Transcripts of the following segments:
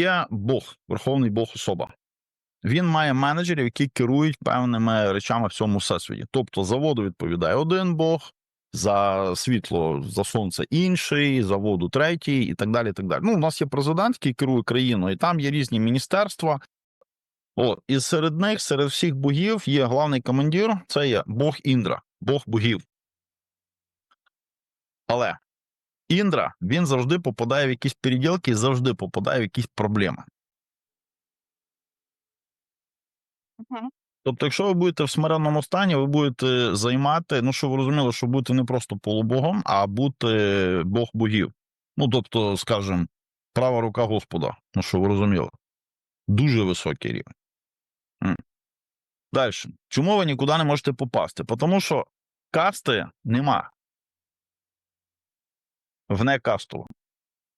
Є Бог, Верховний Бог особа. Він має менеджерів, які керують певними речами в цьому всесвіті. Тобто за воду відповідає один Бог, за світло, за сонце інший, за воду третій, і так далі. І так далі. Ну, у нас є президент, який керує країною, і там є різні міністерства. От, і серед них, серед всіх богів, є главний командир, це є Бог Індра, Бог богів. Але Індра він завжди попадає в якісь переділки і завжди попадає в якісь проблеми. Мгм. Тобто, якщо ви будете в смиренному стані, ви будете займати, ну що ви розуміли, що бути не просто полубогом, а бути Бог богів. Ну, тобто, скажімо, права рука Господа. Ну, що ви розуміли. Дуже високий рівень. Далі. Чому ви нікуди не можете попасти? Тому що касти нема. Вне кастово.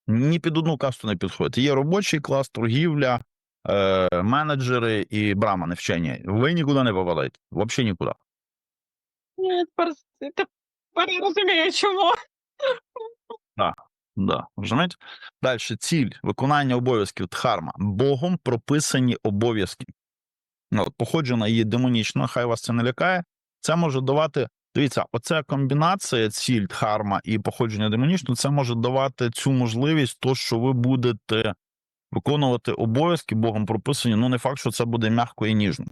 Ні під одну касту не підходить. Є робочий клас, торгівля, е, менеджери і брамани вчені. Ви нікуди не попадаєте. Взагалі нікуди. Ні, тепер, тепер я розумію, чому. Да, розумієте? Далі ціль виконання обов'язків дхарма. Богом прописані обов'язки. Ну, походжена є демонічно, хай вас це не лякає. Це може давати. Дивіться, оця комбінація ціль харма і походження демонічного, це може давати цю можливість, то що ви будете виконувати обов'язки Богом прописані. Ну, не факт, що це буде м'яко і ніжно.